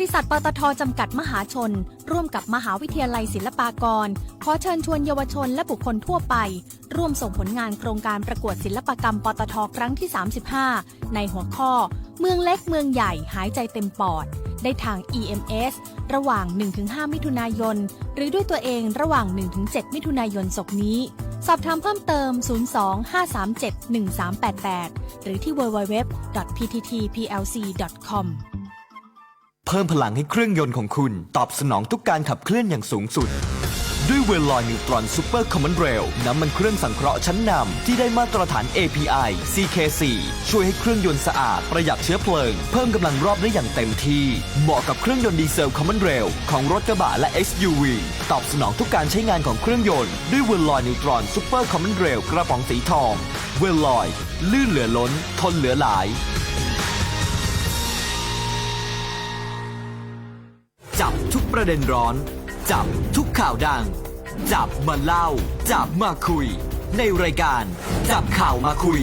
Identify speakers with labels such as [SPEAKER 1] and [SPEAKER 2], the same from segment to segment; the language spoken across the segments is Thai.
[SPEAKER 1] ริษัทปตทจำกัดมหาชน ร่วมกับมหาวิทยาลัยศิลปากร ขอเชิญชวนเยาวชนและบุคคลทั่วไป ร่วมส่งผลงานโครงการประกวดศิลปกรรมปตทครั้งที่ 35 ในหัวข้อ เมืองเล็กเมืองใหญ่หายใจเต็มปอด ได้ทาง EMS ระหว่าง 1-5 มิถุนายน หรือด้วยตัวเองระหว่าง 1-7 มิถุนายนศกนี้ สอบถามเพิ่มเติม 02-537-1388 หรือที่ www.pttplc.com
[SPEAKER 2] เพิ่มพลังให้เครื่องยนต์ของคุณ ตอบสนองทุกการขับเคลื่อนอย่างสูงสุด ด้วยเวลลอยนิวตรอนซูเปอร์คอมมอนเรลน้ำมันเครื่องสังเคราะห์ชั้นนำที่ได้มาตรฐาน API CK4 ช่วยให้เครื่องยนต์สะอาดประหยัดเชื้อเพลิง เพิ่มกำลังรอบได้อย่างเต็มที่ เหมาะกับเครื่องยนต์ดีเซลคอมมอนเรลของรถกระบะและ SUV ตอบสนองทุกการใช้งานของเครื่องยนต์ ด้วยเวลลอยนิวตรอนซูเปอร์คอมมอนเรลกระป๋องสีทอง เวลลอย ลื่นเหลือล้น ทนเหลือหลาย ประเด็นร้อน จับทุกข่าวดัง จับมาเล่า จับมาคุย ในรายการ จับข่าวมาคุย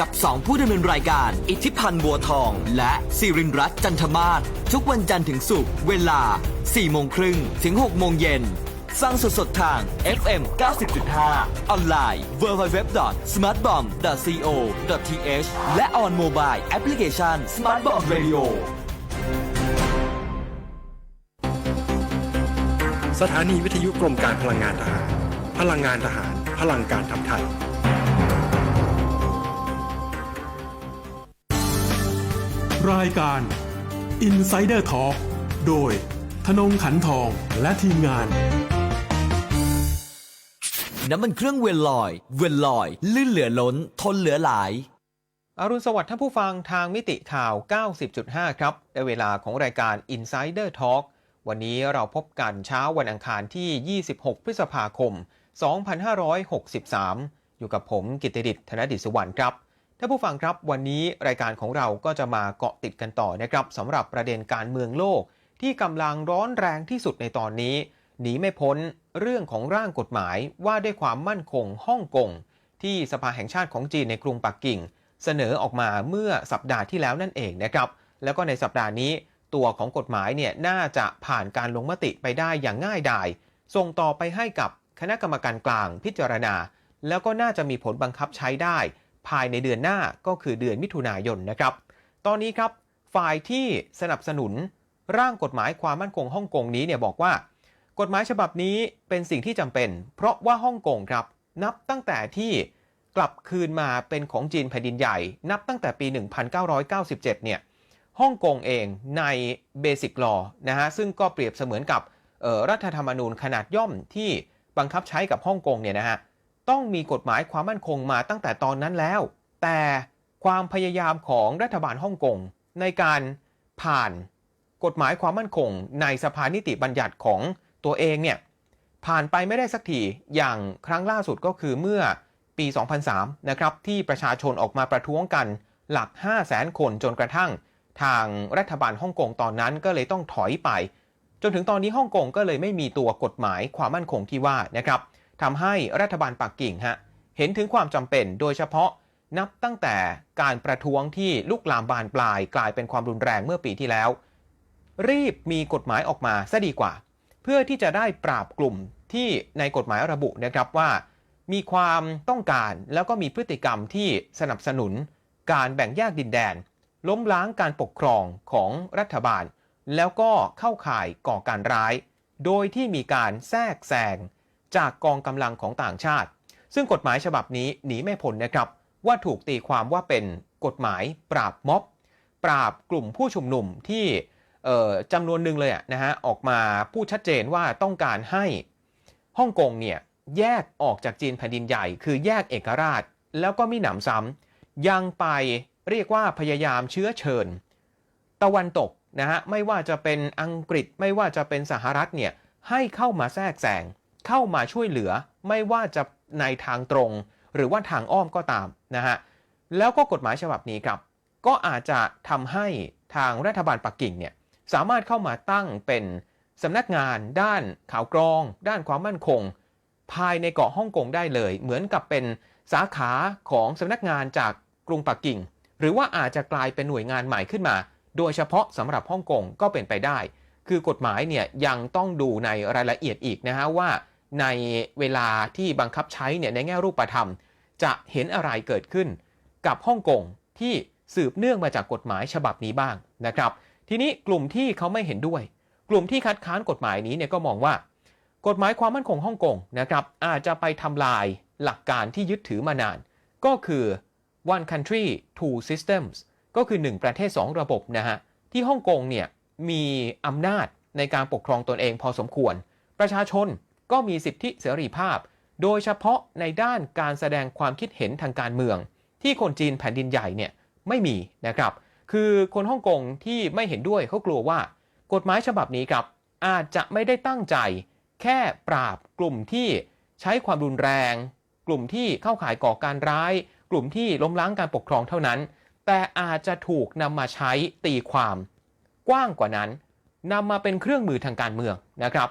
[SPEAKER 2] กับสองผู้ดำเนินรายการ อิทธิพันธ์บัวทอง และสิรินรัตน์จันทมาศทุกวันจันทร์ถึงศุกร์เวลา4โมงครึ่งถึง6โมงเย็นฟังสดๆทาง FM 90.5 ออนไลน์ www.smartbomb.co.th และ on mobile application Smart Bomb Radio
[SPEAKER 3] สถานีวิทยุกรมการพลังงานทหาร พลังงานทหาร พลังการทำไทย
[SPEAKER 4] รายการ Insider Talk โดยธนงขันทองและทีมงาน
[SPEAKER 2] น้ำมันเครื่องเวลลอย เวลลอย ลื่นเหลือล้น ทนเหลือหลาย
[SPEAKER 5] อรุณสวัสดิ์ท่านผู้ฟังทางมิติข่าว 90.5 ครับ ได้เวลาของรายการ Insider Talk วันนี้เราพบกันเช้าวันอังคารที่ 26 พฤษภาคม 2563 อยู่กับผมกิตติดิษฐ์ธนดิษวรรณครับท่านผู้ฟังครับวันนี้รายการของเราก็จะมาเกาะติดกันต่อนะครับสำหรับประเด็นการเมืองโลก ที่กำลังร้อนแรงที่สุดในตอนนี้ หนีไม่พ้นเรื่องของร่างกฎหมายว่าด้วยความมั่นคงฮ่องกงที่สภาแห่งชาติของจีนในกรุงปักกิ่ง เสนอออกมาเมื่อสัปดาห์ที่แล้วนั่นเองนะครับแล้วก็ในสัปดาห์นี้ ตัวของกฎหมายเนี่ยน่าจะผ่านการลงมติไปได้อย่างง่ายดายส่งต่อไปให้กับคณะกรรมการกลางพิจารณา แล้วก็น่าจะมีผลบังคับใช้ได้ ภายในเดือนหน้าก็คือเดือนมิถุนายนนะครับ ตอนนี้ครับ ฝ่ายที่สนับสนุน ร่างกฎหมายความมั่นคงฮ่องกงนี้เนี่ยบอกว่า กฎหมายฉบับนี้เป็นสิ่งที่จำเป็น เพราะว่าฮ่องกงครับ นับตั้งแต่ที่กลับคืนมาเป็นของจีนแผ่นดินใหญ่ นับตั้งแต่ปี 1997 เนี่ย ฮ่องกงเองในเบสิกลอนะฮะซึ่งก็เปรียบเสมือนกับรัฐธรรมนูญขนาดย่อมที่บังคับใช้กับฮ่องกงเนี่ยนะฮะต้องมีกฎหมายความมั่นคงมาตั้งแต่ตอนนั้นแล้ว แต่ความพยายามของรัฐบาลฮ่องกงในการผ่านกฎหมายความมั่นคง ในสภานิติบัญญัติของตัวเองเนี่ยผ่านไปไม่ได้สักทีอย่างครั้งล่าสุดก็คือเมื่อปี 2003 นะครับที่ประชาชนออกมาประท้วงกันหลัก 5 0 0แสนคนจนกระทั่ง ทางรัฐบาลฮ่องกงตอนนั้นก็เลยต้องถอยไป จนถึงตอนนี้ฮ่องกงก็เลยไม่มีตัวกฎหมายความมั่นคงที่ว่านะครับทำให้รัฐบาลปักกิ่งฮะเห็นถึงความจำเป็นโดยเฉพาะนับตั้งแต่การประท้วงที่ลุกลามบานปลาย กลายเป็นความรุนแรงเมื่อปีที่แล้ว รีบมีกฎหมายออกมาซะดีกว่า เพื่อที่จะได้ปราบกลุ่มที่ในกฎหมายระบุนะครับว่า มีความต้องการแล้วก็มีพฤติกรรมที่สนับสนุน การแบ่งแยกดินแดน ล้มล้างการปกครองของรัฐบาล แล้วก็เข้าข่ายก่อการร้าย โดยที่มีการแทรกแซงจากกองกำลังของต่างชาติ ซึ่งกฎหมายฉบับนี้หนีไม่พ้นนะครับ ว่าถูกตีความว่าเป็นกฎหมายปราบม็อบ ปราบกลุ่มผู้ชุมนุมที่จำนวนหนึ่งเลยะนะฮะออกมาพูดชัดเจนว่าต้องการให้ฮ่องกงเนี่ยแยกออกจากจีนแผ่นดินใหญ่ คือแยกเอกราช แล้วก็มีหนำซ้ำยังไป เรียกว่าพยายามเชื้อเชิญ ตะวันตกนะฮะไม่ว่าจะเป็นอังกฤษไม่ว่าจะเป็นสหรัฐเนี่ยให้เข้ามาแทรกแซงเข้ามาช่วยเหลือ ไม่ว่าจะในทางตรง หรือว่าทางอ้อมก็ตามนะฮะแล้วก็กฎหมายฉบับนี้ครับ ก็อาจจะทำให้ทางรัฐบาลปักกิ่งเนี่ยสามารถเข้ามาตั้งเป็นสำนักงาน ด้านข่าวกรอง ด้านความมั่นคง ภายในเกาะฮ่องกงได้เลย เหมือนกับเป็นสาขาของสำนักงานจากกรุงปักกิ่ง หรือว่าอาจจะกลายเป็นหน่วยงานใหม่ขึ้นมา โดยเฉพาะสำหรับฮ่องกงก็เป็นไปได้ คือกฎหมายเนี่ยยังต้องดูในรายละเอียดอีกนะฮะว่า ในเวลาที่บังคับใช้เนี่ยในแง่รูปธรรม จะเห็นอะไรเกิดขึ้น กับฮ่องกงที่สืบเนื่องมาจากกฎหมายฉบับนี้บ้างนะครับ ทีนี้กลุ่มที่เขาไม่เห็นด้วย กลุ่มที่คัดค้านกฎหมายนี้เนี่ยก็มองว่า กฎหมายความมั่นคงฮ่องกงนะครับอาจจะไปทำลายหลักการที่ยึดถือมานาน ก็คือ one country two systems ก็คือ 1 ประเทศ 2 ระบบนะฮะ ที่ฮ่องกงเนี่ยมีอำนาจในการปกครองตนเองพอสมควร ประชาชนก็มีสิทธิเสรีภาพ โดยเฉพาะในด้านการแสดงความคิดเห็นทางการเมือง ที่คนจีนแผ่นดินใหญ่เนี่ยไม่มีนะครับ คือคนฮ่องกงที่ไม่เห็นด้วยเขากลัวว่า กฎหมายฉบับนี้ครับอาจจะไม่ได้ตั้งใจ แค่ปราบกลุ่มที่ใช้ความรุนแรง กลุ่มที่เข้าข่ายก่อการร้าย กลุ่มที่ล้มล้างการปกครองเท่านั้น แต่อาจจะถูกนำมาใช้ตีความกว้างกว่านั้นนำมาเป็นเครื่องมือทางการเมืองนะครับ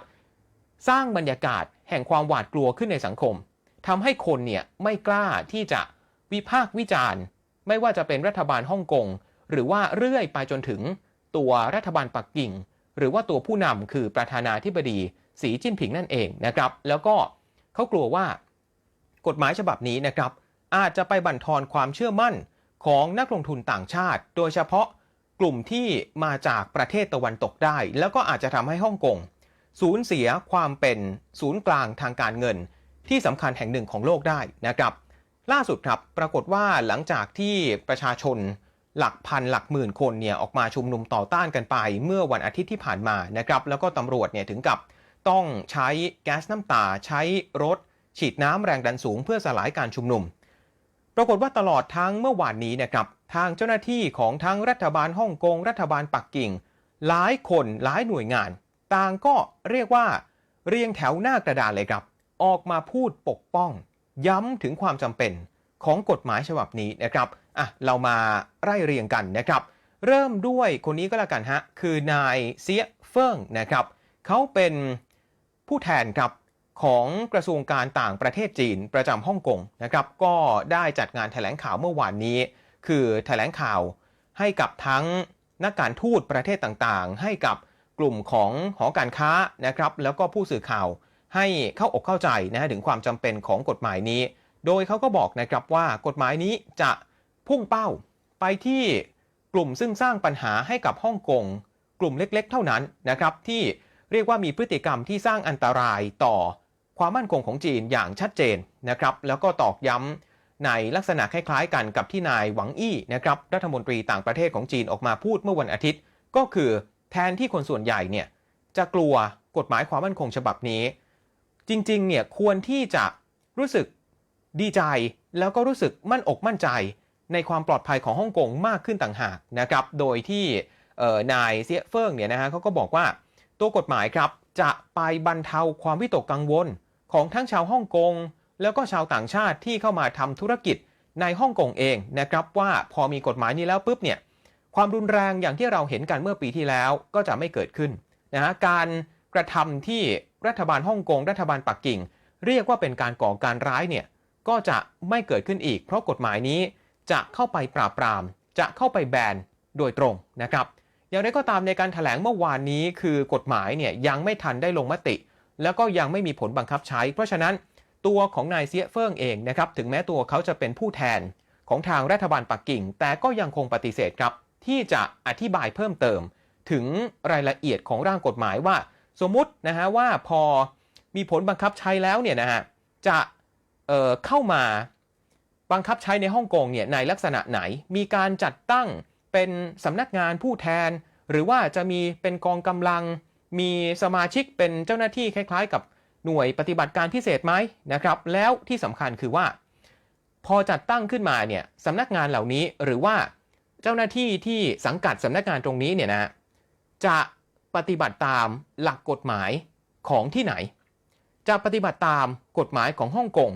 [SPEAKER 5] สร้างบรรยากาศแห่งความหวาดกลัวขึ้นในสังคมทำให้คนเนี่ยไม่กล้าที่จะวิพากษ์วิจารณ์ ไม่ว่าจะเป็นรัฐบาลฮ่องกงหรือว่าเรื่อยไปจนถึงตัวรัฐบาลปักกิ่ง หรือว่าตัวผู้นำคือประธานาธิบดีสีจิ้นผิงนั่นเองนะครับ แล้วก็เขากลัวว่ากฎหมายฉบับนี้นะครับ อาจจะไปบั่นทอนความเชื่อมั่นของนักลงทุนต่างชาติ โดยเฉพาะกลุ่มที่มาจากประเทศตะวันตกได้ แล้วก็อาจจะทำให้ฮ่องกงสูญเสียความเป็นศูนย์กลางทางการเงิน ที่สำคัญแห่งหนึ่งของโลกได้นะครับ ล่าสุดครับปรากฏว่าหลังจากที่ประชาชนหลักพันหลักหมื่นคนเนี่ยออกมาชุมนุมต่อต้านกันไป เมื่อวันอาทิตย์ที่ผ่านมานะครับ แล้วก็ตำรวจเนี่ยถึงกับต้องใช้แก๊สน้ำตา ใช้รถ ฉีดน้ำแรงดันสูงเพื่อสลายการชุมนุม ปรากฏว่าตลอดทั้งเมื่อวานนี้นะครับทางเจ้าหน้าที่ของทั้งรัฐบาลฮ่องกง รัฐบาลปักกิ่ง หลายคนหลายหน่วยงาน ต่างก็เรียกว่า เรียงแถวหน้ากระดานเลยครับ ออกมาพูดปกป้อง ย้ำถึงความจำเป็นของกฎหมายฉบับนี้นะครับอะเรามาไล่เรียงกันนะครับ เริ่มด้วยคนนี้ก็แล้วกันฮะคือนายเซียเฟิงนะครับเขาเป็นผู้แทนครับ ของกระทรวงการต่างประเทศจีนประจำฮ่องกงนะครับก็ได้จัดงานแถลงข่าวเมื่อวานนี้ คือแถลงข่าวให้กับทั้งนักการทูตประเทศต่างๆ ให้กับกลุ่มของหอการค้านะครับแล้วก็ผู้สื่อข่าวให้เข้าอกเข้าใจนะฮะถึงความจำเป็นของกฎหมายนี้ โดยเขาก็บอกนะครับว่ากฎหมายนี้จะพุ่งเป้าไปที่กลุ่มซึ่งสร้างปัญหาให้กับฮ่องกงกลุ่มเล็กๆ เท่านั้นนะครับที่เรียกว่ามีพฤติกรรมที่สร้างอันตรายต่อ ความมั่นคงของจีนอย่างชัดเจนนะครับแล้วก็ตอกย้ำในลักษณะคล้ายๆกันกับที่นายหวังอี้นะครับรัฐมนตรีต่างประเทศของจีนออกมาพูดเมื่อวันอาทิตย์ ก็คือแทนที่คนส่วนใหญ่เนี่ยจะกลัวกฎหมายความมั่นคงฉบับนี้ จริงๆเนี่ยควรที่จะรู้สึกดีใจ แล้วก็รู้สึกมั่นอกมั่นใจ ในความปลอดภัยของฮ่องกงมากขึ้นต่างหากนะครับโดยที่นายเซียเฟิงเนี่ยนะฮะเขาก็บอกว่าตัวกฎหมายครับจะไปบรรเทาความวิตกกังวล ของทั้งชาวฮ่องกงแล้วก็ชาวต่างชาติที่เข้ามาทำธุรกิจในฮ่องกงเองนะครับว่าพอมีกฎหมายนี้แล้วปุ๊บเนี่ยความรุนแรงอย่างที่เราเห็นกันเมื่อปีที่แล้วก็จะไม่เกิดขึ้นนะฮะการกระทำที่รัฐบาลฮ่องกงรัฐบาลปักกิ่ง เรียกว่าเป็นการก่อการร้ายเนี่ยก็จะไม่เกิดขึ้นอีก เพราะกฎหมายนี้จะเข้าไปปราบปราม จะเข้าไปแบนโดยตรงนะครับ อย่างไรก็ตามในการถแถลงเมื่อวานนี้คือกฎหมายเนี่ยยังไม่ทันได้ลงมติ แล้วก็ยังไม่มีผลบังคับใช้ เพราะฉะนั้นตัวของนายเซียเฟิงเองนะครับถึงแม้ตัวเขาจะเป็นผู้แทนของทางรัฐบาลปักกิ่ง แต่ก็ยังคงปฏิเสธครับ ที่จะอธิบายเพิ่มเติม ถึงรายละเอียดของร่างกฎหมายว่า สมมุตินะฮะว่าพอมีผลบังคับใช้แล้วเนี่ยนะฮะจะเเข้ามาบังคับใช้ในฮ่องกงเนี่ยในลักษณะไหน มีการจัดตั้งเป็นสำนักงานผู้แทน หรือว่าจะมีเป็นกองกำลัง มีสมาชิกเป็นเจ้าหน้าที่คล้าย ๆ กับหน่วยปฏิบัติการพิเศษไหมนะครับ แล้วที่สำคัญคือว่า พอจัดตั้งขึ้นมาเนี่ยสำนักงานเหล่านี้หรือว่าเจ้าหน้าที่ที่สังกัดสำนักงานตรงนี้เนี่ยนะจะปฏิบัติตามหลักกฎหมายของที่ไหน จะปฏิบัติตามกฎหมายของฮ่องกง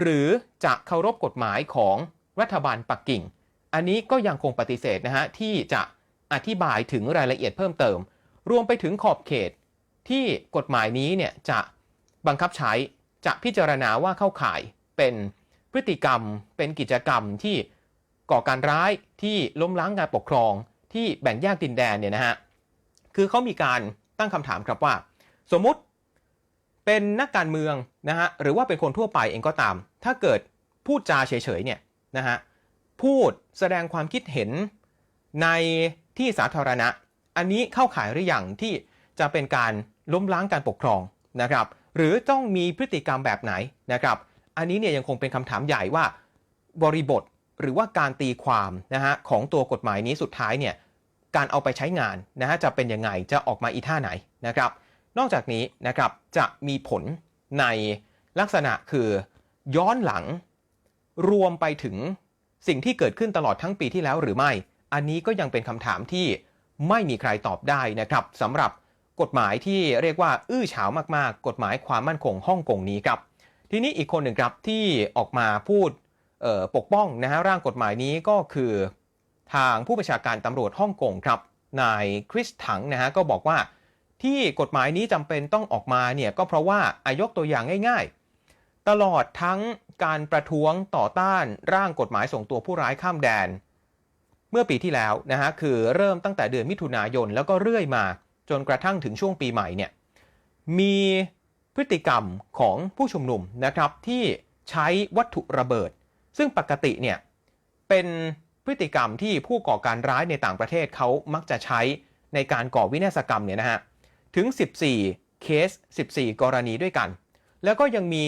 [SPEAKER 5] หรือจะเคารพกฎหมายของรัฐบาลปักกิ่ง อันนี้ก็ยังคงปฏิเสธนะฮะที่จะอธิบายถึงรายละเอียดเพิ่มเติม รวมไปถึงขอบเขตที่กฎหมายนี้เนี่ยจะบังคับใช้จะพิจารณาว่าเข้าข่ายเป็นพฤติกรรมเป็นกิจกรรมที่ก่อการร้ายที่ล้มล้างการปกครองที่แบ่งแยกดินแดนเนี่ยนะฮะคือเขามีการตั้งคำถามครับว่า สมมุติเป็นนักการเมืองนะฮะหรือว่าเป็นคนทั่วไปเองก็ตาม ถ้าเกิดพูดจาเฉยๆเนี่ยนะฮะพูดแสดงความคิดเห็นในที่สาธารณะ อันนี้เข้าข่ายหรือยังที่จะเป็นการล้มล้างการปกครองนะครับ หรือต้องมีพฤติกรรมแบบไหนนะครับ อันนี้เนี่ยยังคงเป็นคำถามใหญ่ว่าบริบทหรือว่าการตีความนะฮะของตัวกฎหมายนี้สุดท้ายเนี่ยการเอาไปใช้งานนะฮะจะเป็นยังไงจะออกมาอีท่าไหนนะครับ นอกจากนี้นะครับจะมีผลในลักษณะคือย้อนหลังรวมไปถึงสิ่งที่เกิดขึ้นตลอดทั้งปีที่แล้วหรือไม่ อันนี้ก็ยังเป็นคำถามที่ ไม่มีใครตอบได้นะครับสำหรับกฎหมายที่เรียกว่า อื้อฉาวมากๆ กฎหมายความมั่นคงฮ่องกงนี้ครับ ทีนี้อีกคนหนึ่งครับที่ออกมาพูดปกป้องนะฮะร่างกฎหมายนี้ก็คือทางผู้บัญชาการตำรวจฮ่องกงครับนายคริสถังนะฮะก็บอกว่าที่กฎหมายนี้จำเป็นต้องออกมาเนี่ยก็เพราะว่าอายกตัวอย่างง่ายๆ ตลอดทั้งการประท้วงต่อต้านร่างกฎหมายส่งตัวผู้ร้ายข้ามแดน เมื่อปีที่แล้วนะฮะคือเริ่มตั้งแต่เดือนมิถุนายน แล้วก็เรื่อยมาจนกระทั่งถึงช่วงปีใหม่เนี่ยมีพฤติกรรมของผู้ชุมนุมนะครับที่ใช้วัตถุระเบิด ซึ่งปกติเนี่ยเป็นพฤติกรรมที่ผู้ก่อการร้ายในต่างประเทศเขามักจะใช้ในการก่อวินาศกรรมเนี่ยนะฮะถึง 14 เคส 14 กรณีด้วยกัน แล้วก็ยังมี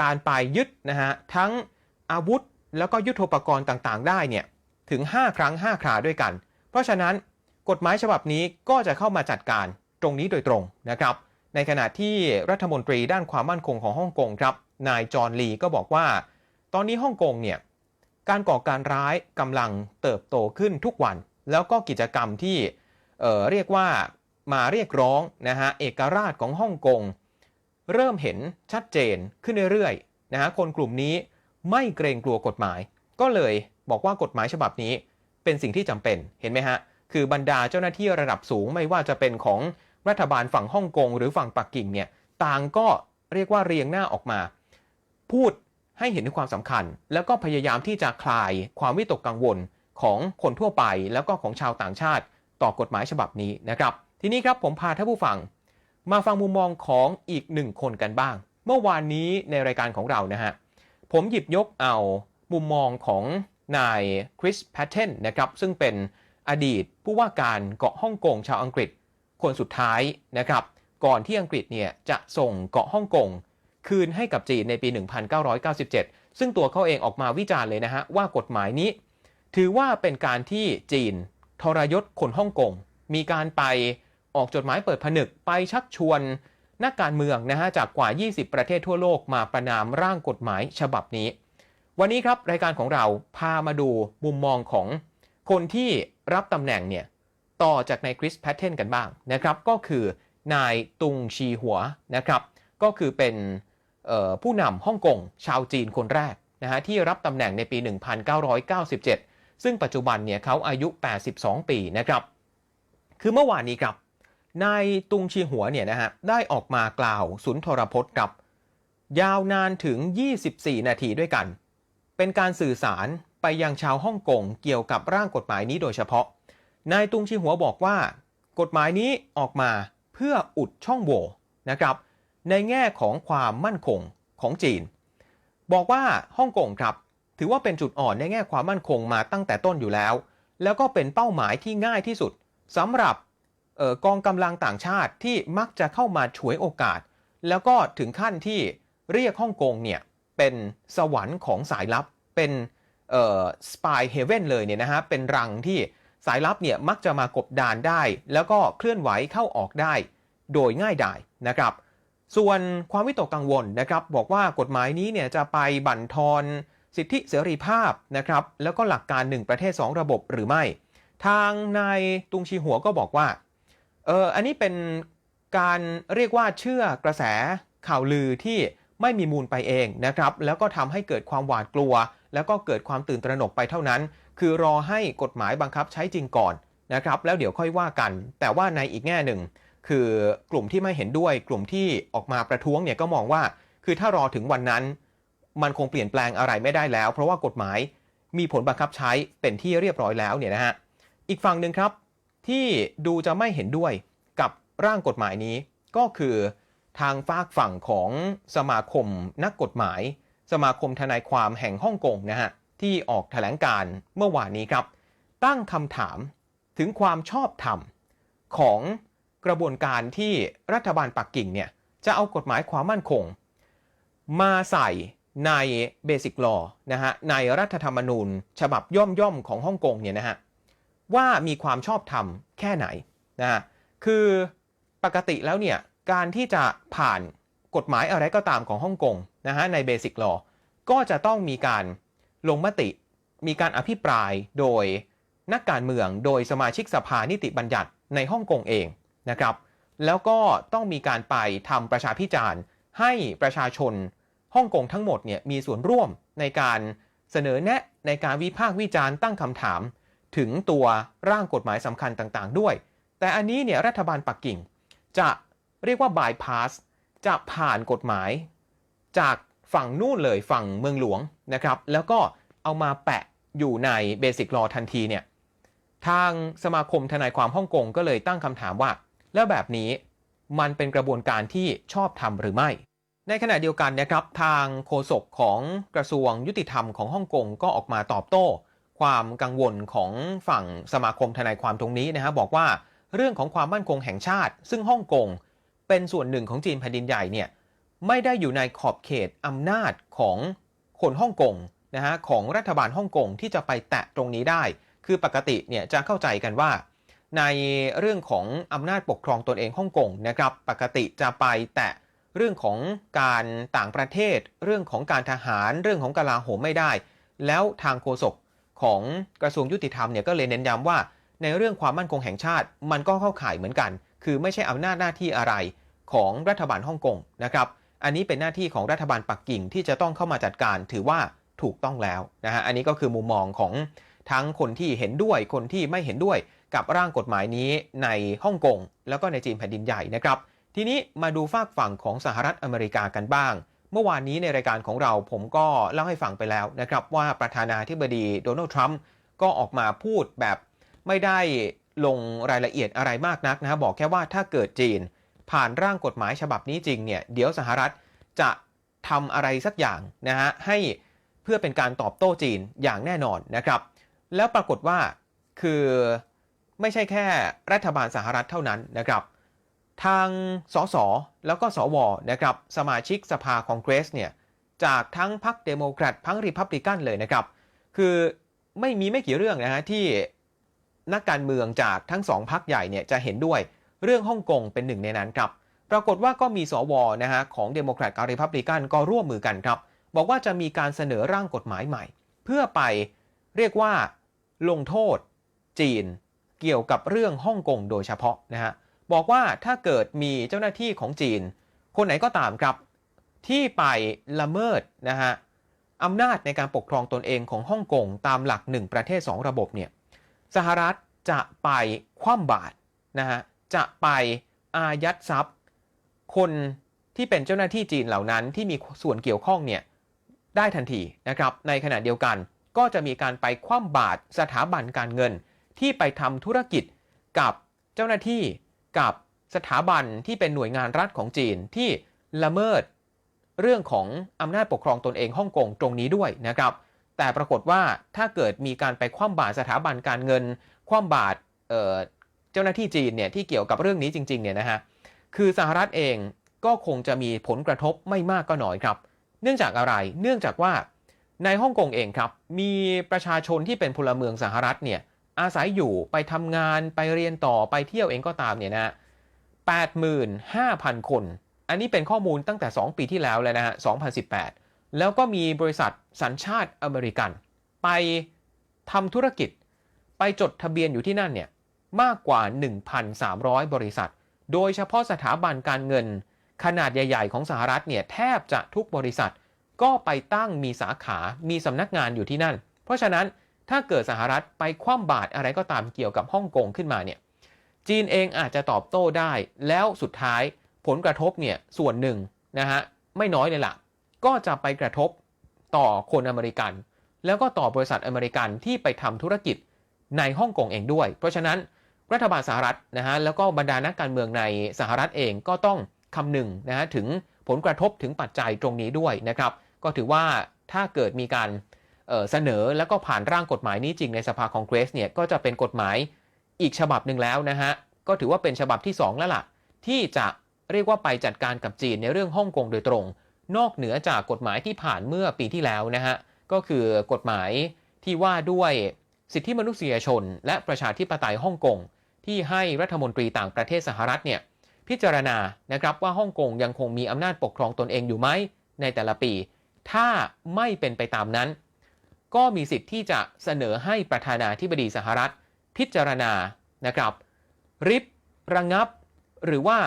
[SPEAKER 5] การไปยึดนะฮะทั้งอาวุธแล้วก็ยุทโธปกรณ์ต่างๆ ได้เนี่ย ถึง 5 ครั้ง 5 คราด้วยกัน เพราะฉะนั้นกฎหมายฉบับนี้ก็จะเข้ามาจัดการตรงนี้โดยตรงนะครับ ในขณะที่รัฐมนตรีด้านความมั่นคงของฮ่องกงครับ นายจอห์นลีก็บอกว่า ตอนนี้ฮ่องกงเนี่ยการก่อการร้ายกำลังเติบโตขึ้นทุกวัน แล้วก็กิจกรรมที่เเรียกว่ามาเรียกร้องนะฮะเอกราชของฮ่องกงเริ่มเห็นชัดเจนขึ้นเรื่อยๆนะฮะคนกลุ่มนี้ไม่เกรงกลัวกฎหมาย ก็เลย บอกว่ากฎหมายฉบับนี้เป็นสิ่งที่จำเป็นเห็นไหมฮะ คือบรรดาเจ้าหน้าที่ระดับสูงไม่ว่าจะเป็นของรัฐบาลฝั่งฮ่องกงหรือฝั่งปักกิ่งเนี่ยต่างก็เรียกว่าเรียงหน้าออกมา พูดให้เห็นถึงความสำคัญ แล้วก็พยายามที่จะคลายความวิตกกังวลของคนทั่วไปแล้วก็ของชาวต่างชาติ ต่อกฎหมายฉบับนี้นะครับ ทีนี้ครับผมพาท่านผู้ฟัง มาฟังมุมมองของอีกหนึ่งคนกันบ้าง เมื่อวานนี้ในรายการของเรานะฮะผมหยิบยกเอามุมมองของ นายคริสแพทเทนนะครับซึ่งเป็นอดีตผู้ว่าการเกาะฮ่องกงชาวอังกฤษคนสุดท้ายนะครับก่อนที่อังกฤษเนี่ยจะส่งเกาะฮ่องกงคืนให้กับจีนในปี 1997 ซึ่งตัวเขาเองออกมาวิจารณ์เลยนะฮะว่ากฎหมายนี้ ถือว่าเป็นการที่จีนทรยศคนฮ่องกงมีการไปออกจดหมายเปิดผนึกไปชักชวนนักการเมืองนะฮะจากกว่า 20 ประเทศทั่วโลกมาประนามร่างกฎหมายฉบับนี้ วันนี้ครับรายการของเราพามาดูมุมมองของคนที่รับตำแหน่งเนี่ยต่อจากนายคริสแพทเทนกันบ้างนะครับ ก็คือนายตุงชีหัวนะครับ ก็คือเป็นผู้นำฮ่องกงชาวจีนคนแรกนะฮะที่รับตำแหน่งในปี 1997 ซึ่งปัจจุบันเนี่ยเขาอายุ 82 ปีนะครับ คือเมื่อวานนี้ครับนายตุงชีหัวเนี่ยนะฮะได้ออกมากล่าวสุนทรพจน์ครับ ยาวนานถึง 24 นาทีด้วยกัน เป็นการสื่อสารไปยังชาวฮ่องกงเกี่ยวกับร่างกฎหมายนี้โดยเฉพาะ นายตุงชีหัวบอกว่า กฎหมายนี้ออกมาเพื่ออุดช่องโหว่นะครับ ในแง่ของความมั่นคงของจีน บอกว่าฮ่องกงครับ ถือว่าเป็นจุดอ่อนในแง่ความมั่นคงมาตั้งแต่ต้นอยู่แล้ว แล้วก็เป็นเป้าหมายที่ง่ายที่สุดสำหรับออกองกำลังต่างชาติที่มักจะเข้ามาฉวยโอกาส แล้วก็ถึงขั้นที่เรียกฮ่องกงเนี่ยเป็นสวรรค์ของสายลับ เป็นเอ่อ spy heaven เลยเนี่ยนะฮะเป็นรังที่สายลับเนี่ยมักจะมากบดานได้ แล้วก็เคลื่อนไหวเข้าออกได้ โดยง่ายดายนะครับ ส่วนความวิตกกังวลนะครับบอกว่ากฎหมายนี้เนี่ยจะไปบั่นทอนสิทธิเสรีภาพนะครับแล้วก็หลักการ1ประเทศ 2 ระบบหรือไม่ ทางนายตุงชีหัวก็บอกว่าเอออันนี้เป็นการเรียกว่าเชื่อกระแสข่าวลือที่ไม่มีมูลไปเองนะครับแล้วก็ทำให้เกิดความหวาดกลัว แล้วก็เกิดความตื่นตระหนกไปเท่านั้น คือรอให้กฎหมายบังคับใช้จริงก่อนนะครับ แล้วเดี๋ยวค่อยว่ากัน แต่ว่าในอีกแง่หนึ่ง คือกลุ่มที่ไม่เห็นด้วย กลุ่มที่ออกมาประท้วงเนี่ยก็มองว่า คือถ้ารอถึงวันนั้น มันคงเปลี่ยนแปลงอะไรไม่ได้แล้ว เพราะว่ากฎหมายมีผลบังคับใช้เป็นที่เรียบร้อยแล้วเนี่ยนะฮะ อีกฝั่งหนึ่งครับที่ดูจะไม่เห็นด้วยกับร่างกฎหมายนี้ก็คือทางฝากฝั่งของสมาคมนักกฎหมาย สมาคมทนายความแห่งฮ่องกงนะฮะที่ออกแถลงการเมื่อวานนี้ครับ ตั้งคำถามถึงความชอบธรรมของกระบวนการที่รัฐบาลปักกิ่งเนี่ยจะเอากฎหมายความมั่นคง มาใส่ในเบสิกลอนะฮะในรัฐธรรมนูญ ฉบับย่อมย่อมของฮ่องกงเนี่ยนะฮะว่ามีความชอบธรรมแค่ไหนนะฮะคือปกติแล้วเนี่ยการที่จะผ่านกฎหมายอะไรก็ตามของฮ่องกง นะฮะในเบสิกลอก็จะต้องมีการลงมติ มีการอภิปรายโดยนักการเมืองโดยสมาชิกสภานิติบัญญัติในฮ่องกงเองนะครับแล้วก็ต้องมีการไปทำประชาพิจารณ์ให้ประชาชนฮ่องกงทั้งหมดเนี่ยมีส่วนร่วมในการเสนอแนะในการวิพากษ์วิจารณ์ตั้งคำถาม ถึงตัวร่างกฎหมายสำคัญต่างๆ ด้วย แต่อันนี้เนี่ยรัฐบาลปักกิ่ง จะเรียกว่า bypass จะผ่านกฎหมาย จากฝั่งนู่นเลยฝั่งเมืองหลวงนะครับ แล้วก็เอามาแปะอยู่ในเบสิกลอทันทีเนี่ยทางสมาคมทนายความฮ่องกงก็เลยตั้งคำถามว่า แล้วแบบนี้มันเป็นกระบวนการที่ชอบทำหรือไม่ ในขณะเดียวกันนะครับทางโฆษกของกระทรวงยุติธรรมของฮ่องกงก็ออกมาตอบโต้ ความกังวลของฝั่งสมาคมทนายความตรงนี้นะฮะบอกว่าเรื่องของความมั่นคงแห่งชาติ ซึ่งฮ่องกงเป็นส่วนหนึ่งของจีนแผ่นดินใหญ่เนี่ย ไม่ได้อยู่ในขอบเขตอำนาจของคนฮ่องกงนะฮะของรัฐบาลฮ่องกงที่จะไปแตะตรงนี้ได้ คือปกติเนี่ยจะเข้าใจกันว่า ในเรื่องของอำนาจปกครองตนเองฮ่องกงนะครับปกติจะไปแตะเรื่องของการต่างประเทศ เรื่องของการทหาร เรื่องของกลาโหมไม่ได้ แล้วทางโฆษกของกระทรวงยุติธรรมเนี่ยก็เลยเน้นย้ำว่า ในเรื่องความมั่นคงแห่งชาติ มันก็เข้าข่ายเหมือนกัน คือไม่ใช่อำนาจหน้าที่อะไรของรัฐบาลฮ่องกงนะครับ อันนี้เป็นหน้าที่ของรัฐบาลปักกิ่งที่จะต้องเข้ามาจัดการถือว่าถูกต้องแล้วนะฮะอันนี้ก็คือมุมมองของทั้งคนที่เห็นด้วยคนที่ไม่เห็นด้วยกับร่างกฎหมายนี้ในฮ่องกงแล้วก็ในจีนแผ่นดินใหญ่นะครับ ทีนี้มาดูฝากฝั่งของสหรัฐอเมริกากันบ้าง เมื่อวานนี้ในรายการของเราผมก็เล่าให้ฟังไปแล้วนะครับว่าประธานาธิบดีโดนัลด์ทรัมป์ก็ออกมาพูดแบบไม่ได้ลงรายละเอียดอะไรมากนักนะฮะบอกแค่ว่าถ้าเกิดจีน ผ่านร่างกฎหมายฉบับนี้จริงเนี่ย เดี๋ยวสหรัฐจะทำอะไรสักอย่างนะฮะให้เพื่อเป็นการตอบโต้จีนอย่างแน่นอนนะครับ แล้วปรากฏว่าคือไม่ใช่แค่รัฐบาลสหรัฐเท่านั้นนะครับ ทางสสแล้วก็สวนะครับสมาชิกสภาคองเกรสเนี่ยจากทั้งพรรคเดโมแครตทั้งริพับลิกันเลยนะครับ คือไม่มีไม่กี่เรื่องนะฮะที่นักการเมืองจากทั้งสองพรรคใหญ่เนี่ยจะเห็นด้วย เรื่องฮ่องกงเป็นหนึ่งในนั้นครับ ปรากฏว่าก็มีสวนะฮะของเดโมแครตกับริพับลิกันก็ร่วมมือกันครับ บอกว่าจะมีการเสนอร่างกฎหมายใหม่ เพื่อไปเรียกว่าลงโทษ จีน เกี่ยวกับเรื่องฮ่องกงโดยเฉพาะนะฮะบอกว่าถ้าเกิดมีเจ้าหน้าที่ของจีน คนไหนก็ตามครับ ที่ไปละเมิดนะฮะอำนาจในการปกครองตนเองของฮ่องกงตามหลัก 1 ประเทศ 2 ระบบเนี่ยสหรัฐจะไปคว่ำบาตรนะฮะ จะไปอายัดทรัพย์ คนที่เป็นเจ้าหน้าที่จีนเหล่านั้นที่มีส่วนเกี่ยวข้องเนี่ยได้ทันทีนะครับในขณะเดียวกันก็จะมีการไปคว่ำบาตรสถาบันการเงิน ที่ไปทำธุรกิจกับเจ้าหน้าที่กับสถาบันที่เป็นหน่วยงานรัฐของจีนที่ละเมิด เรื่องของอำนาจปกครองตนเองฮ่องกงตรงนี้ด้วยนะครับ แต่ปรากฏว่าถ้าเกิดมีการไปคว่ำบาตรสถาบันการเงิน คว่ำบาตร เจ้าหน้าที่จีนเนี่ยที่เกี่ยวกับเรื่องนี้จริงๆเนี่ยนะฮะคือสหรัฐเองก็คงจะมีผลกระทบไม่มากก็น้อยครับ เนื่องจากอะไรเนื่องจากว่าในฮ่องกงเองครับ มีประชาชนที่เป็นพลเมืองสหรัฐเนี่ยอาศัยอยู่ไปทำงานไปเรียนต่อไปเที่ยวเองก็ตามเนี่ยนะ85,000 คน อันนี้เป็นข้อมูลตั้งแต่ 2 ปีที่แล้วเลยนะฮะ 2018 แล้วก็มีบริษัทสัญชาติอเมริกัน ไปทำธุรกิจ ไปจดทะเบียนอยู่ที่นั่นเนี่ย มากกว่า 1,300 บริษัท โดยเฉพาะสถาบันการเงิน ขนาดใหญ่ ๆ ของสหรัฐเนี่ยแทบจะทุกบริษัท ก็ไปตั้งมีสาขา มีสำนักงานอยู่ที่นั่น เพราะฉะนั้นถ้าเกิดสหรัฐไปคว่ำบาตรอะไรก็ตามเกี่ยวกับฮ่องกงขึ้นมาเนี่ยจีนเองอาจจะตอบโต้ได้ แล้วสุดท้ายผลกระทบเนี่ยส่วนหนึ่งนะฮะไม่น้อยเลยล่ะ ก็จะไปกระทบต่อคนอเมริกัน แล้วก็ต่อบริษัทอเมริกันที่ไปทำธุรกิจในฮ่องกงเองด้วย เพราะฉะนั้น รัฐบาลสหรัฐนะฮะแล้วก็บรรดานักการเมืองในสหรัฐเองก็ต้องคำนึงนะฮะถึงผลกระทบถึงปัจจัยตรงนี้ด้วยนะครับก็ถือว่าถ้าเกิดมีการเเสนอแล้วก็ผ่านร่างกฎหมายนี้จริงในสภาคองเกรสเนี่ยก็จะเป็นกฎหมายอีกฉบับหนึ่งแล้วนะฮะก็ถือว่าเป็นฉบับที่ 2 แล้วล่ะ ที่จะเรียกว่าไปจัดการกับจีนในเรื่องฮ่องกงโดยตรง นอกเหนือจากกฎหมายที่ผ่านเมื่อปีที่แล้วนะฮะก็คือกฎหมายที่ว่าด้วยสิทธิมนุษยชน และประชาธิปไตยฮ่องกง ที่ให้รัฐมนตรีต่างประเทศสหรัฐเนี่ยพิจารณานะครับว่าฮ่องกงยังคงมีอำนาจปกครองตนเองอยู่ไหมในแต่ละปี ถ้าไม่เป็นไปตามนั้น ก็มีสิทธิ์ที่จะเสนอให้ประธานาธิบดีสหรัฐ พิจารณานะครับริบระงับ หรือว่า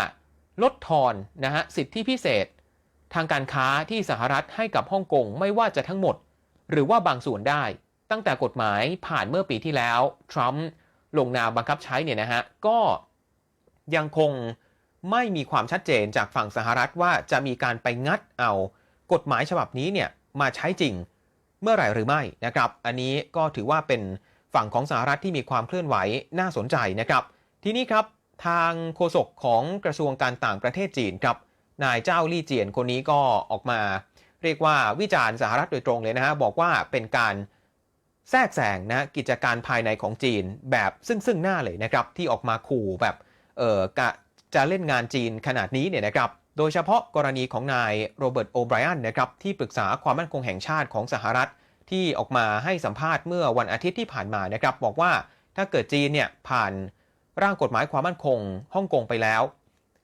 [SPEAKER 5] ลดทอนนะฮะสิทธิพิเศษ ทางการค้าที่สหรัฐให้กับฮ่องกงไม่ว่าจะทั้งหมด หรือว่าบางส่วนได้ ตั้งแต่กฎหมายผ่านเมื่อปีที่แล้วทรัมป์ ลงนามบังคับใช้เนี่ยนะฮะก็ยังคงไม่มีความชัดเจนจากฝั่งสหรัฐว่าจะมีการไปงัดเอากฎหมายฉบับนี้เนี่ยมาใช้จริงเมื่อไหร่หรือไม่นะครับ อันนี้ก็ถือว่าเป็นฝั่งของสหรัฐที่มีความเคลื่อนไหวน่าสนใจนะครับ ทีนี้ครับทางโฆษกของกระทรวงการต่างประเทศจีนครับนายเจ้าลี่เจียนคนนี้ก็ออกมา เรียกว่าวิจารณ์สหรัฐโดยตรงเลยนะฮะบอกว่าเป็นการ แทรกแซงนะกิจการภายในของจีนแบบซึ่งซึ่งหน้าเลยนะครับที่ออกมาขู่แบบเออกะจะเล่นงานจีนขนาดนี้เนี่ยนะครับโดยเฉพาะกรณีของนายโรเบิร์ตโอไบรอันนะครับที่ปรึกษาความมั่นคงแห่งชาติของสหรัฐ ที่ออกมาให้สัมภาษณ์เมื่อวันอาทิตย์ที่ผ่านมานะครับบอกว่าถ้าเกิดจีนเนี่ยผ่านร่างกฎหมายความมั่นคงฮ่องกงไปแล้ว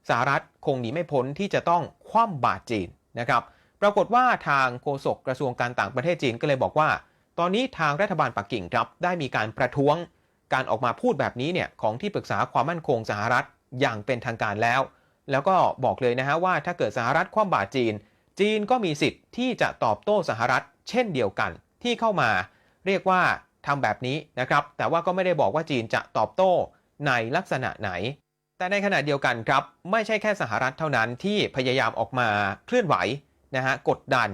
[SPEAKER 5] สหรัฐคงหนีไม่พ้นที่จะต้องคว่ำบาตรจีนนะครับปรากฏว่าทางโฆษกกระทรวงการต่างประเทศจีนก็เลยบอกว่า ตอนนี้ทางรัฐบาลปักกิ่งครับได้มีการประท้วงการออกมาพูดแบบนี้เนี่ยของที่ปรึกษาความมั่นคงสหรัฐอย่างเป็นทางการแล้ว แล้วก็บอกเลยนะฮะว่าถ้าเกิดสหรัฐคว่ำบาตรจีน จีนก็มีสิทธิ์ที่จะตอบโต้สหรัฐ เช่นเดียวกันที่เข้ามา เรียกว่าทำแบบนี้นะครับ แต่ว่าก็ไม่ได้บอกว่าจีนจะตอบโต้ในลักษณะไหน แต่ในขณะเดียวกันครับ ไม่ใช่แค่สหรัฐเท่านั้นที่พยายามออกมาเคลื่อนไหวนะฮะกดดัน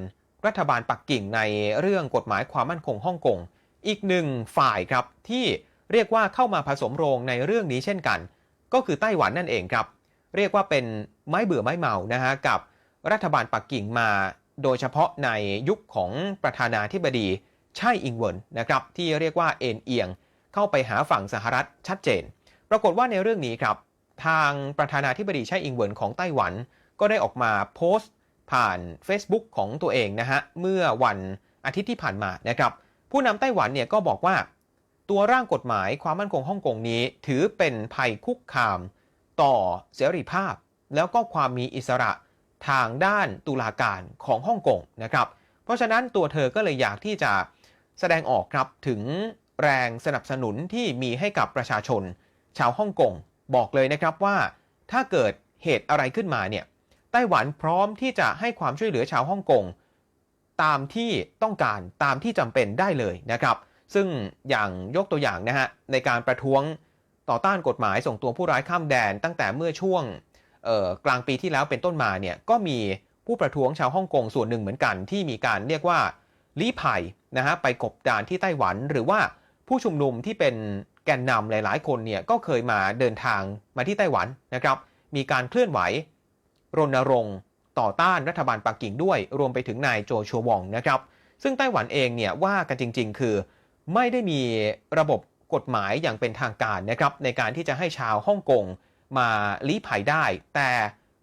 [SPEAKER 5] รัฐบาลปักกิ่งในเรื่องกฎหมายความมั่นคงฮ่องกง อีกหนึ่งฝ่ายครับที่เรียกว่าเข้ามาผสมโรงในเรื่องนี้เช่นกัน ก็คือไต้หวันนั่นเองครับ เรียกว่าเป็นไม้เบื่อไม้เมานะฮะกับรัฐบาลปักกิ่งมาโดยเฉพาะในยุคของประธานาธิบดีไช่อิงเวินนะครับที่เรียกว่าเอ็นเอียง เข้าไปหาฝั่งสหรัฐชัดเจน ปรากฏว่าในเรื่องนี้ครับ ทางประธานาธิบดีไช่อิงเวินของไต้หวัน ก็ได้ออกมาโพสต์ ผ่าน Facebook ของตัวเองนะฮะเมื่อวันอาทิตย์ที่ผ่านมานะครับผู้นำไต้หวันเนี่ยก็บอกว่า ตัวร่างกฎหมายความมั่นคงฮ่องกงนี้ ถือเป็นภัยคุกคาม ต่อเสรีภาพ แล้วก็ความมีอิสระทางด้านตุลาการของฮ่องกงนะครับเพราะฉะนั้นตัวเธอก็เลยอยากที่จะแสดงออกครับถึงแรงสนับสนุนที่มีให้กับประชาชน ชาวฮ่องกงบอกเลยนะครับว่า ถ้าเกิดเหตุอะไรขึ้นมาเนี่ย ต้หวันพร้อมที่จะให้ความช่วยเหลือชาวฮ่องกงตามที่ต้องการตามที่จำเป็นได้เลยนะครับ ซึ่งอย่างยกตัวอย่างนะฮะในการประท้วงต่อต้านกฎหมายส่งตัวผู้ร้ายข้ามแดน ตั้งแต่เมื่อช่วงกลางปีที่แล้วเป็นต้นมาเนี่ยก็มีผู้ประท้วงชาวฮ่องกงส่วนหนึ่งเหมือนกัน ที่มีการเรียกว่าลี้ภัยนะฮะไปกบดานที่ไต้หวัน หรือว่าผู้ชุมนุมที่เป็นแกนนำหลาย ๆ คนเนี่ยก็เคยมาเดินทางมาที่ไต้หวันนะครับ มีการเคลื่อนไหว รณรงค์ต่อต้านรัฐบาลปักกิ่งด้วย รวมไปถึงนายโจชัววองนะครับ ซึ่งไต้หวันเองเนี่ยว่ากันจริง ๆ คือ ไม่ได้มีระบบกฎหมายอย่างเป็นทางการนะครับในการที่จะให้ชาวฮ่องกงมาลี้ภัยได้ แต่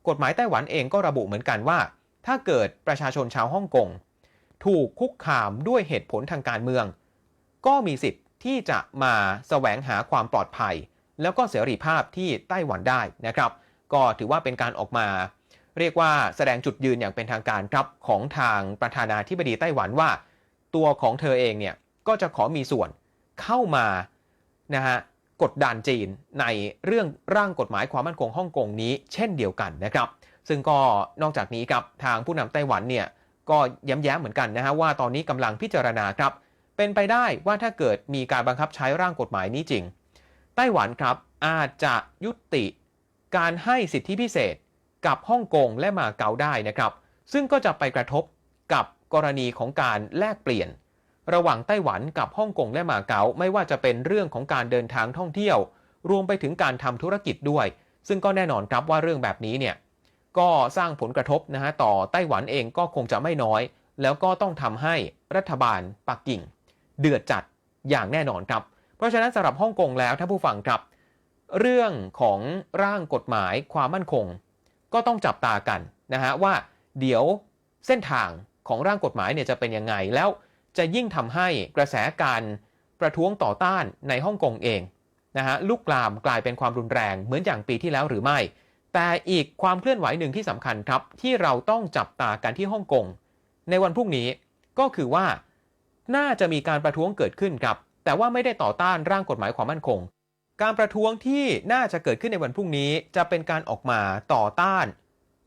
[SPEAKER 5] กฎหมายไต้หวันเองก็ระบุเหมือนกันว่า ถ้าเกิดประชาชนชาวฮ่องกงถูกคุกคามด้วยเหตุผลทางการเมือง ก็มีสิทธิ์ที่จะมาแสวงหาความปลอดภัย แล้วก็เสรีภาพที่ไต้หวันได้นะครับ ก็ถือว่าเป็นการออกมา เรียกว่าแสดงจุดยืนอย่างเป็นทางการครับของทางประธานาธิบดีไต้หวันว่า ตัวของเธอเองเนี่ยก็จะขอมีส่วนเข้ามานะฮะกดดันจีนในเรื่องร่างกฎหมายความมั่นคงฮ่องกงนี้เช่นเดียวกันนะครับ ซึ่งก็นอกจากนี้ครับทางผู้นำไต้หวันเนี่ยก็ย้ำแย้มเหมือนกันนะฮะว่าตอนนี้กำลังพิจารณาครับ เป็นไปได้ว่าถ้าเกิดมีการบังคับใช้ร่างกฎหมายนี้จริง ไต้หวันครับอาจจะยุติการให้สิทธิพิเศษ กับฮ่องกงและมาเก๊าได้นะครับ ซึ่งก็จะไปกระทบกับกรณีของการแลกเปลี่ยน ระหว่างไต้หวันกับฮ่องกงและมาเก๊าไม่ว่าจะเป็นเรื่องของการเดินทางท่องเที่ยว รวมไปถึงการทำธุรกิจด้วย ซึ่งก็แน่นอนครับว่าเรื่องแบบนี้เนี่ยก็สร้างผลกระทบนะฮะต่อไต้หวันเองก็คงจะไม่น้อย แล้วก็ต้องทำให้รัฐบาลปักกิ่ง เดือดจัดอย่างแน่นอนครับ เพราะฉะนั้นสำหรับฮ่องกงแล้วท่าผู้ฟังครับ เรื่องของร่างกฎหมายความมั่นคง ก็ต้องจับตากันนะฮะว่าเดี๋ยวเส้นทางของร่างกฎหมายเนี่ยจะเป็นยังไง แล้วจะยิ่งทำให้กระแสการประท้วงต่อต้านในฮ่องกงเองนะฮะลุกลามกลายเป็นความรุนแรงเหมือนอย่างปีที่แล้วหรือไม่ แต่อีกความเคลื่อนไหวหนึ่งที่สำคัญครับ ที่เราต้องจับตากันที่ฮ่องกงในวันพรุ่งนี้ก็คือว่าน่าจะมีการประท้วงเกิดขึ้นครับ แต่ว่าไม่ได้ต่อต้านร่างกฎหมายความมั่นคง การประท้วงที่น่าจะเกิดขึ้นในวันพรุ่งนี้ จะเป็นการออกมาต่อต้าน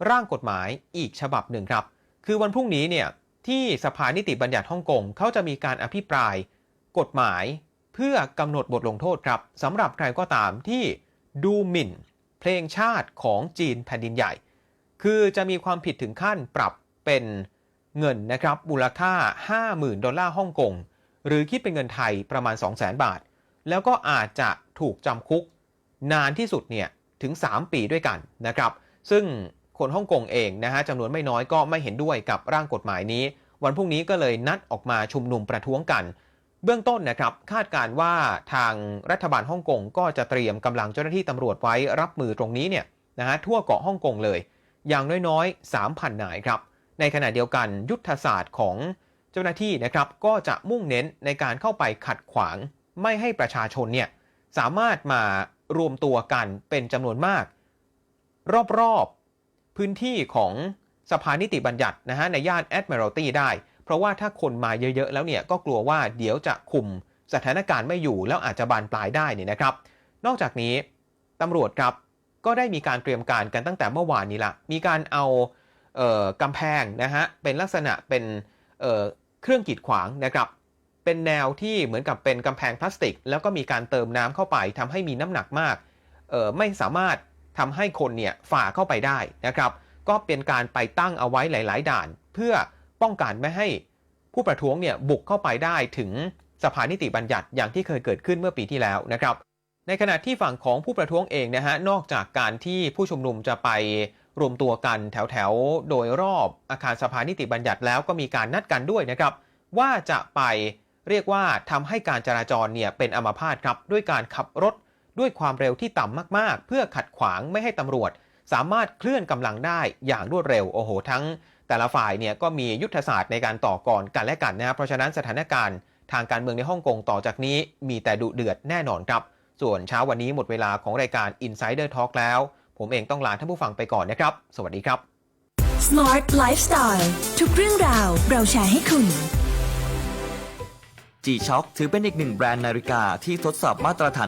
[SPEAKER 5] ร่างกฎหมายอีกฉบับหนึ่งครับ คือวันพรุ่งนี้เนี่ยที่สภานิติบัญญัติฮ่องกงเขาจะมีการอภิปราย กฎหมายเพื่อกำหนดบทลงโทษครับสำหรับใครก็ตามที่ดูหมิ่น เพลงชาติของจีนแผ่นดินใหญ่ คือจะมีความผิดถึงขั้นปรับเป็นเงินนะครับมูลค่า 50,000 ดอลลาร์ฮ่องกงหรือคิดเป็นเงินไทยประมาณ 200,000 บาท แล้วก็อาจจะถูกจำคุกนานที่สุดเนี่ยถึง 3 ปีด้วยกันนะครับ ซึ่งคนฮ่องกงเองนะฮะจำนวนไม่น้อยก็ไม่เห็นด้วยกับร่างกฎหมายนี้ วันพรุ่งนี้ก็เลยนัดออกมาชุมนุมประท้วงกัน เบื้องต้นนะครับคาดการณ์ว่าทางรัฐบาลฮ่องกงก็จะเตรียมกำลังเจ้าหน้าที่ตำรวจไว้รับมือตรงนี้เนี่ยนะฮะทั่วเกาะฮ่องกงเลย อย่างน้อยๆ 3,000 นายครับ ในขณะเดียวกันยุทธศาสตร์ของเจ้าหน้าที่นะครับก็จะมุ่งเน้นในการเข้าไปขัดขวาง ไม่ให้ประชาชนเนี่ยสามารถมารวมตัวกันเป็นจำนวนมาก รอบๆพื้นที่ของสภานิติบัญญัตินะฮะในย่าน Admiralty ได้ เพราะว่าถ้าคนมาเยอะๆแล้วเนี่ยก็กลัวว่าเดี๋ยวจะคุมสถานการณ์ไม่อยู่แล้วอาจจะบานปลายได้เนี่ยนะครับ นอกจากนี้ตำรวจครับก็ได้มีการเตรียมการกันตั้งแต่เมื่อวานนี้ละมีการเอาเออกำแพงนะฮะเป็นลักษณะเป็นเเครื่องกีดขวางนะครับ เป็นแนวที่เหมือนกับเป็นกำแพงพลาสติก แล้วก็มีการเติมน้ำเข้าไปทำให้มีน้ำหนักมากเออไม่สามารถทำให้คนเนี่ยฝ่าเข้าไปได้นะครับ ก็เป็นการไปตั้งเอาไว้หลาย ๆ ด่าน เพื่อป้องกันไม่ให้ผู้ประท้วงเนี่ยบุกเข้าไปได้ถึงสภานิติบัญญัติอย่างที่เคยเกิดขึ้นเมื่อปีที่แล้วนะครับ ในขณะที่ฝั่งของผู้ประท้วงเองนะฮะนอกจากการที่ผู้ชุมนุมจะไปรวมตัวกันแถวๆโดยรอบอาคารสภานิติบัญญัติแล้วก็มีการนัดกันด้วยนะครับ ว่าจะไป เรียกว่าทำให้การจราจรเนี่ยเป็นอัมพาตครับ ด้วยการขับรถด้วยความเร็วที่ต่ำมากๆ เพื่อขัดขวางไม่ให้ตำรวจ สามารถเคลื่อนกำลังได้อย่างรวดเร็วโอ้โห ทั้ง แต่ละฝ่ายเนี่ยก็มียุทธศาสตร์ในการต่อกรกันและกันนะครับเพราะฉะนั้นสถานการณ์ทางการเมืองในฮ่องกงต่อจากนี้มีแต่ดุเดือดแน่นอนครับ ส่วนเช้าวันนี้หมดเวลาของรายการ Insider Talk แล้ว ผมเองต้องลาท่านผู้ฟังไปก่อนนะครับ สวัสดีครับ
[SPEAKER 6] Smart Lifestyle ทุกเรื่องราวเราแชร์ให้คุณ
[SPEAKER 2] G-Shock ถือเป็นอีกหนึ่งแบรนด์นาฬิกาที่ทดสอบมาตรฐาน